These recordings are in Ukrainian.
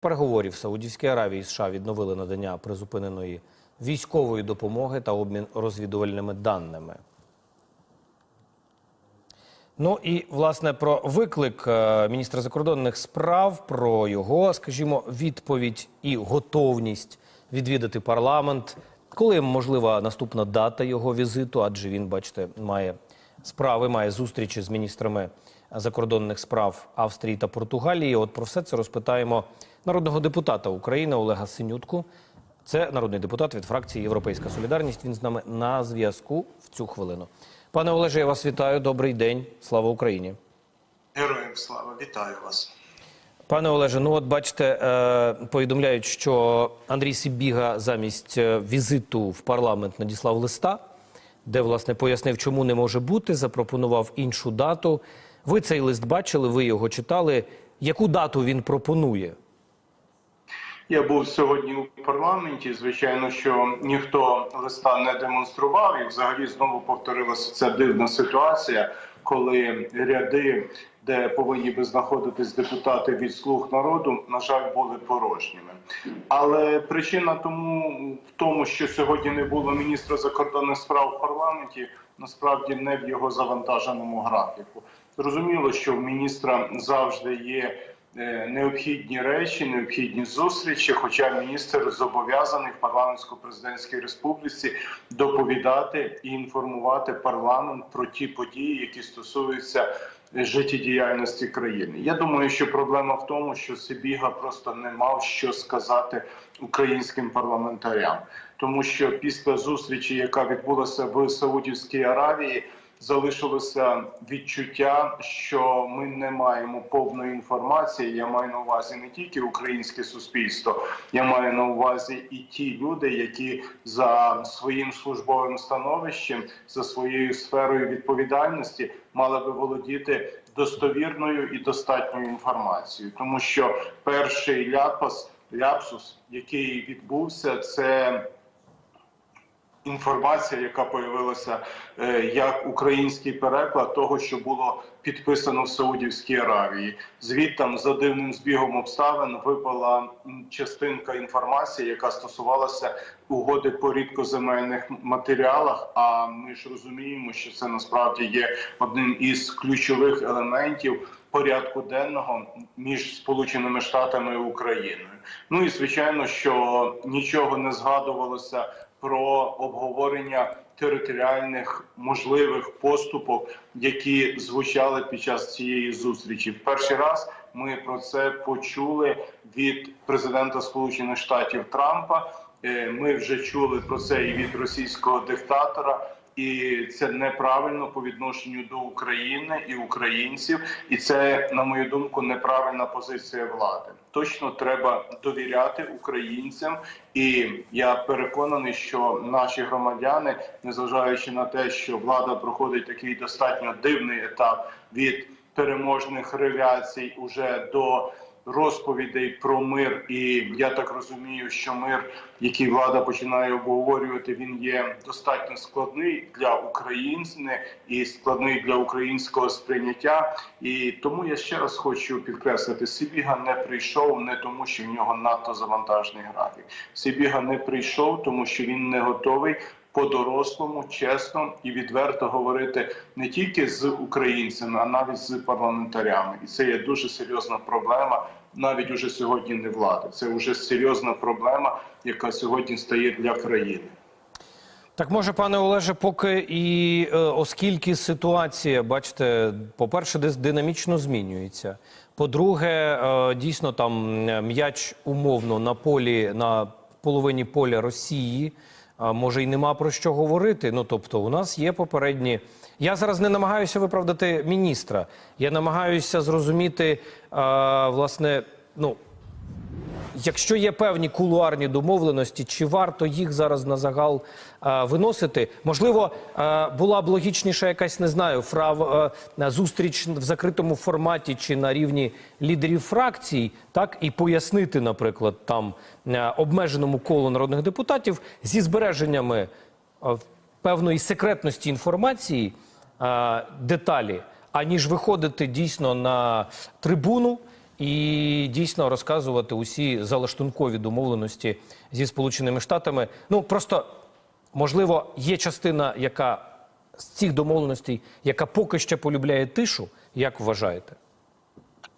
переговорів Саудівській Аравії і США відновили надання призупиненої військової допомоги та обмін розвідувальними даними. Ну і власне про виклик е, міністра закордонних справ, про його, скажімо, відповідь і готовність відвідати парламент. Коли можлива наступна дата його візиту? Адже він, бачите, має справи, має зустрічі з міністрами закордонних справ Австрії та Португалії. От про все це розпитаємо народного депутата України Олега Синютку. Це народний депутат від фракції Європейська Солідарність. Він з нами на зв'язку в цю хвилину. Пане Олеже, я вас вітаю. Добрий день. Слава Україні. Героям слава, вітаю вас. Пане Олеже, ну от бачите, е, повідомляють, що Андрій Сибіга замість е, візиту в парламент надіслав листа, де власне пояснив, чому не може бути, запропонував іншу дату. Ви цей лист бачили, ви його читали. Яку дату він пропонує? Я був сьогодні у парламенті. Звичайно, що ніхто листа не демонстрував, і взагалі знову повторилася ця дивна ситуація, коли ряди, де повинні би знаходитись депутати від слуг народу, на жаль, були порожніми. Але причина тому в тому, що сьогодні не було міністра закордонних справ в парламенті, насправді не в його завантаженому графіку. Зрозуміло, що в міністра завжди є. Е, Необхідні речі, необхідні зустрічі. Хоча міністр зобов'язаний в парламентсько-президентській республіці доповідати і інформувати парламент про ті події, які стосуються життєдіяльності країни. Я думаю, що проблема в тому, що Сибіга просто не мав що сказати українським парламентарям, тому що після зустрічі, яка відбулася в Саудівській Аравії залишилося відчуття, що ми не маємо повної інформації. Я маю на увазі не тільки українське суспільство, я маю на увазі і ті люди, які за своїм службовим становищем, за своєю сферою відповідальності мали би володіти достовірною і достатньою інформацією, тому що перший ляпас, ляпсус, який відбувся, це інформація, яка появилася е, як український переклад того, що було підписано в Саудівській Аравії. Звідтам за дивним збігом обставин випала частинка інформації, яка стосувалася угоди по рідкоземельних матеріалах. А ми ж розуміємо, що це насправді є одним із ключових елементів. Порядку денного між Сполученими Штатами і Україною. Ну і звичайно, що нічого не згадувалося про обговорення територіальних можливих поступок, які звучали під час цієї зустрічі. В перший раз ми про це почули від президента Сполучених Штатів Трампа. Е, Ми вже чули про це і від російського диктатора. І це неправильно по відношенню до України і українців, і це, на мою думку, неправильна позиція влади. Точно треба довіряти українцям, і я переконаний, що наші громадяни, незважаючи на те, що влада проходить такий достатньо дивний етап від переможних ревіацій уже до розповідей про мир, і я так розумію, що мир, який влада починає обговорювати, він є достатньо складний для України і складний для українського сприйняття. І тому я ще раз хочу підкреслити: Сибіга не прийшов не тому, що в нього надто завантажений графік. Сибіга не прийшов, тому що він не готовий по-дорослому, чесно і відверто говорити не тільки з українцями, а навіть з парламентарями. І це є дуже серйозна проблема. Навіть уже сьогодні не влади. Це вже серйозна проблема, яка сьогодні стає для країни. Так може, пане Олеже, поки і е, оскільки ситуація, бачите, по-перше, динамічно змінюється. По-друге, е, дійсно там м'яч умовно на полі на половині поля Росії. А може й нема про що говорити. Ну тобто, у нас є попередні. Я зараз не намагаюся виправдати міністра. Я намагаюся зрозуміти, власне, ну якщо є певні кулуарні домовленості, чи варто їх зараз на загал а, виносити? Можливо, а, була б логічніша якась, не знаю, фрав а, зустріч в закритому форматі чи на рівні лідерів фракцій, так і пояснити, наприклад, там а, обмеженому колу народних депутатів зі збереженнями а, певної секретності інформації а, деталі, аніж виходити дійсно на трибуну і дійсно розказувати усі залаштункові домовленості зі Сполученими Штатами. Ну просто можливо є частина, яка з цих домовленостей, яка поки ще полюбляє тишу, як вважаєте?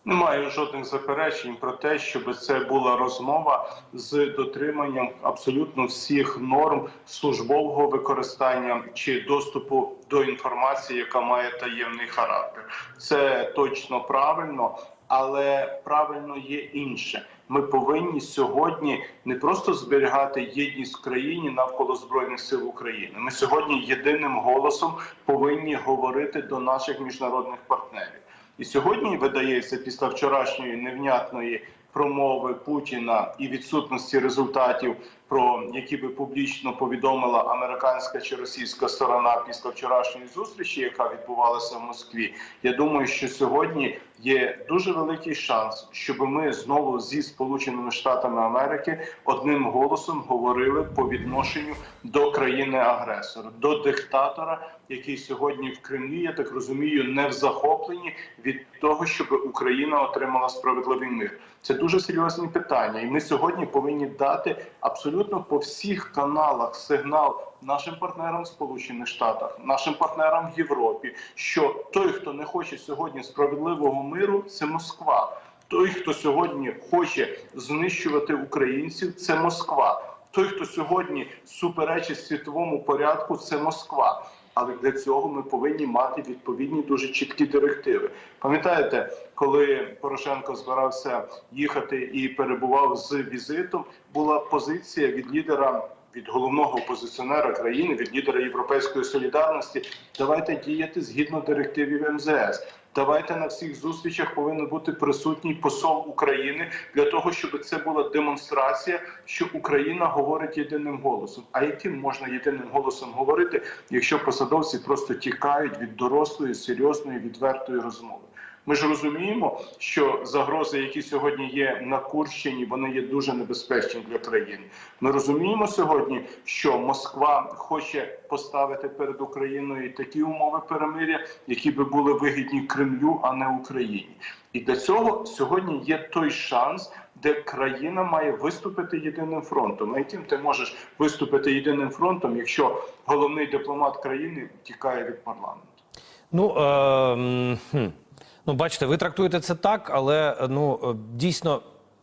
Немає жодних заперечень про те, щоб це була розмова з дотриманням абсолютно всіх норм службового використання чи доступу до інформації, яка має таємний характер. Це точно правильно, але правильно є інше. Ми повинні сьогодні не просто зберігати єдність в країні навколо збройних сил України. Ми сьогодні єдиним голосом повинні говорити до наших міжнародних партнерів. І сьогодні видається після вчорашньої невнятної промови Путіна і відсутності результатів, про які би публічно повідомила американська чи російська сторона після вчорашньої зустрічі, яка відбувалася в Москві. Я думаю, що сьогодні є дуже великий шанс, щоб ми знову зі Сполученими Штатами Америки одним голосом говорили по відношенню до країни-агресора, до диктатора, який сьогодні в Кремлі, я так розумію, не в захопленні від того, щоб Україна отримала справедливий мир. Це дуже серйозні питання, і ми сьогодні повинні дати абсолютно по всіх каналах сигнал нашим партнерам в Сполучених Штатах, нашим партнерам в Європі, що той, хто не хоче сьогодні справедливого миру, це Москва. Той, хто сьогодні хоче знищувати українців, це Москва. Той, хто сьогодні суперечить світовому порядку, це Москва. Але для цього ми повинні мати відповідні дуже чіткі директиви. Пам'ятаєте, коли Порошенко збирався їхати і перебував з візитом, була позиція від лідера. Від головного опозиціонера країни, від лідера Європейської солідарності, давайте діяти згідно директивів МЗС. Давайте на всіх зустрічах повинен бути присутній посол України для того, щоб це була демонстрація, що Україна говорить єдиним голосом. А яким можна єдиним голосом говорити, якщо посадовці просто тікають від дорослої, серйозної, відвертої розмови? Ми ж розуміємо, що загрози, які сьогодні є на Курщині, вони є дуже небезпечні для країни. Ми розуміємо сьогодні, що Москва хоче поставити перед Україною такі умови перемиря, які би були вигідні Кремлю, а не Україні. І для цього сьогодні є той шанс, де країна має виступити єдиним фронтом. А яким ти можеш виступити єдиним фронтом, якщо головний дипломат країни тікає від парламенту? Ну, е, хм. Ну бачите, ви трактуєте це так, але е, ну е, дійсно,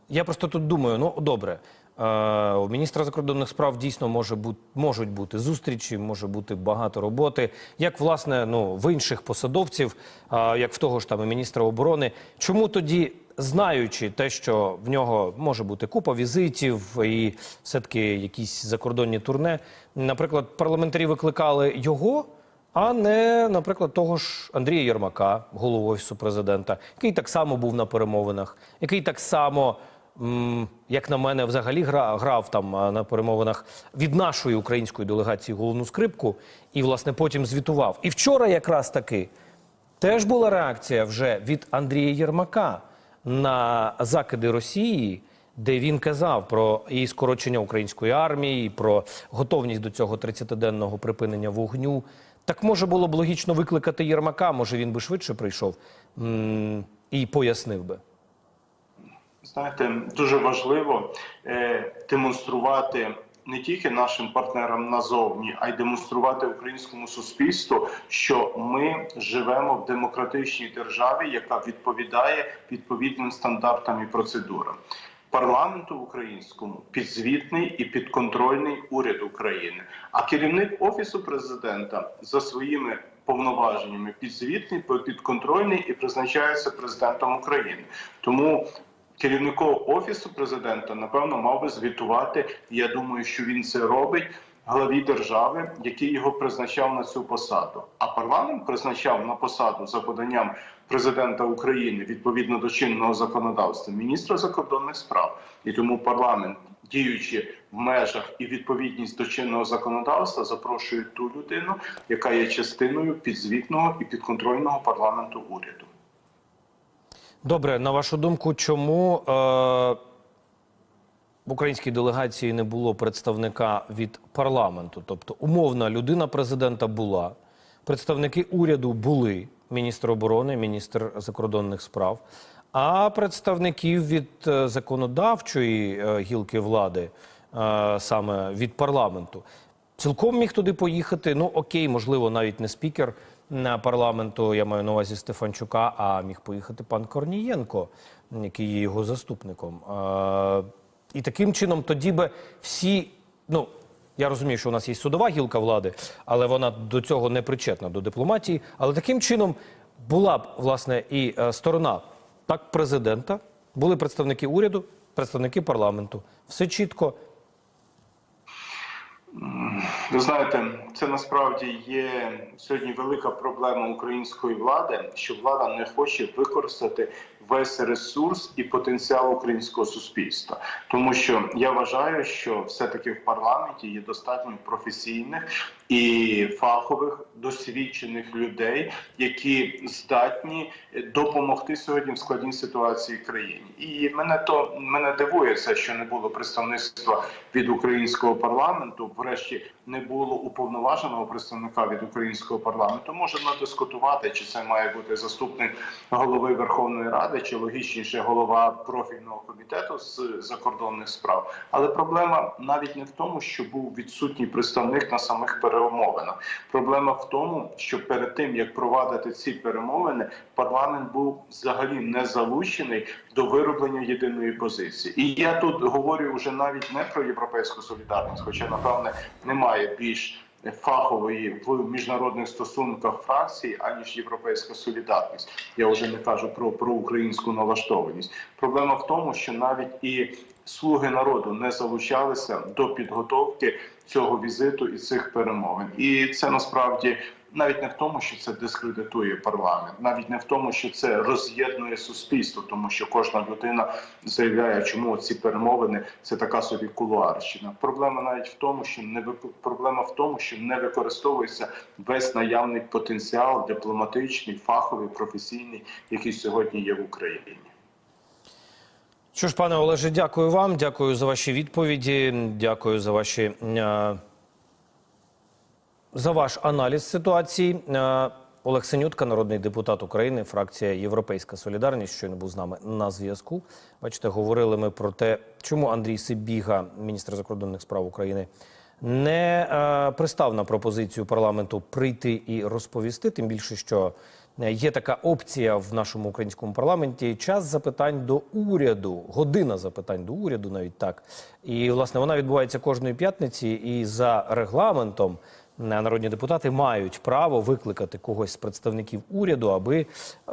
я просто тут думаю: ну добре. е, У міністра закордонних справ дійсно може бути можуть бути зустрічі, може бути багато роботи. Як власне ну в інших посадовців, е, як в того ж там і міністра оборони. Чому тоді, знаючи те, що в нього може бути купа візитів і все-таки якісь закордонні турне, наприклад, парламентарі викликали його? А не, наприклад, того ж Андрія Єрмака, голову офісу президента, який так само був на перемовинах, який так само, як на мене, взагалі гра, грав там на перемовинах від нашої української делегації головну скрипку, і власне потім звітував. І вчора, якраз таки, теж була реакція вже від Андрія Єрмака на закиди Росії, де він казав про і скорочення української армії, і про готовність до цього 30-денного припинення вогню. Так може було б логічно викликати Єрмака, може він би швидше прийшов і пояснив би. Знаєте, дуже важливо е, демонструвати не тільки нашим партнерам назовні, а й демонструвати українському суспільству, що ми живемо в демократичній державі, яка відповідає відповідним стандартам і процедурам. Парламенту українському підзвітний і підконтрольний уряд України, а керівник офісу президента за своїми повноваженнями підзвітний, підконтрольний і призначається президентом України. Тому керівнику офісу президента напевно мав би звітувати. Я думаю, що він це робить главі держави, який його призначав на цю посаду. А парламент призначав на посаду за поданням президента України відповідно до чинного законодавства міністра закордонних справ. І тому парламент, діючи в межах і відповідність до чинного законодавства, запрошує ту людину, яка є частиною підзвітного і підконтрольного парламенту уряду. Добре, на вашу думку, чому е, в українській делегації не було представника від парламенту? Тобто, умовна людина президента була, представники уряду були, міністр оборони, міністр закордонних справ. А представників від е, законодавчої е, гілки влади, е, саме від парламенту, цілком міг туди поїхати. Ну окей, можливо, навіть не спікер парламенту, я маю на увазі Стефанчука, а міг поїхати пан Корнієнко, який є його заступником. І таким чином тоді би всі, ну я розумію, що у нас є судова гілка влади, але вона до цього не причетна до дипломатії. Але таким чином була б власне і е, сторона так президента, були представники уряду, представники парламенту. Все чітко. Ви знаєте, це насправді є сьогодні велика проблема української влади, що влада не хоче використати весь ресурс і потенціал українського суспільства, тому що я вважаю, що все-таки в парламенті є достатньо професійних і фахових досвідчених людей, які здатні допомогти сьогодні в складній ситуації країні. І мене то мене дивує це, що не було представництва від українського парламенту. Врешті не було уповноваженого представника від українського парламенту. Можемо дискутувати, чи це має бути заступник голови Верховної Ради, чи логічніше голова профільного комітету з закордонних справ. Але проблема навіть не в тому, що був відсутній представник на самих перемовинах. Проблема в тому, що перед тим як провадити ці перемовини, парламент був взагалі не залучений до вироблення єдиної позиції. І я тут говорю вже навіть не про європейську солідарність, хоча напевне немає більш фахової в міжнародних стосунках фракції, аніж європейська солідарність. Я вже не кажу про, про українську налаштованість. Проблема в тому, що навіть і слуги народу не залучалися до підготовки цього візиту і цих перемовин. І це насправді навіть не в тому, що це дискредитує парламент, навіть не в тому, що це роз'єднує суспільство, тому що кожна людина заявляє, чому ці перемовини це така собі кулуарщина. Проблема навіть в тому, що не проблема в тому, що не використовується весь наявний потенціал дипломатичний, фаховий, професійний, який сьогодні є в Україні. Що ж, пане Олеже, дякую вам. Дякую за ваші відповіді. Дякую за ваші е, за ваш аналіз ситуації. Е, Олег Синютка, народний депутат України, фракція Європейська Солідарність, щойно був з нами на зв'язку. Бачите, говорили ми про те, чому Андрій Сибіга, міністр закордонних справ України, не е, пристав на пропозицію парламенту прийти і розповісти. Тим більше, що е, є така опція в нашому українському парламенті час запитань до уряду, година запитань до уряду, навіть так. І власне вона відбувається кожної п'ятниці, і за регламентом. Народні депутати мають право викликати когось з представників уряду, аби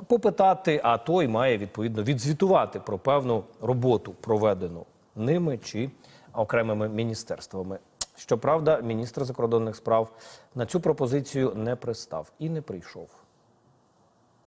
попитати, а той має відповідно відзвітувати про певну роботу, проведену ними чи окремими міністерствами. Щоправда, міністр закордонних справ на цю пропозицію не пристав і не прийшов.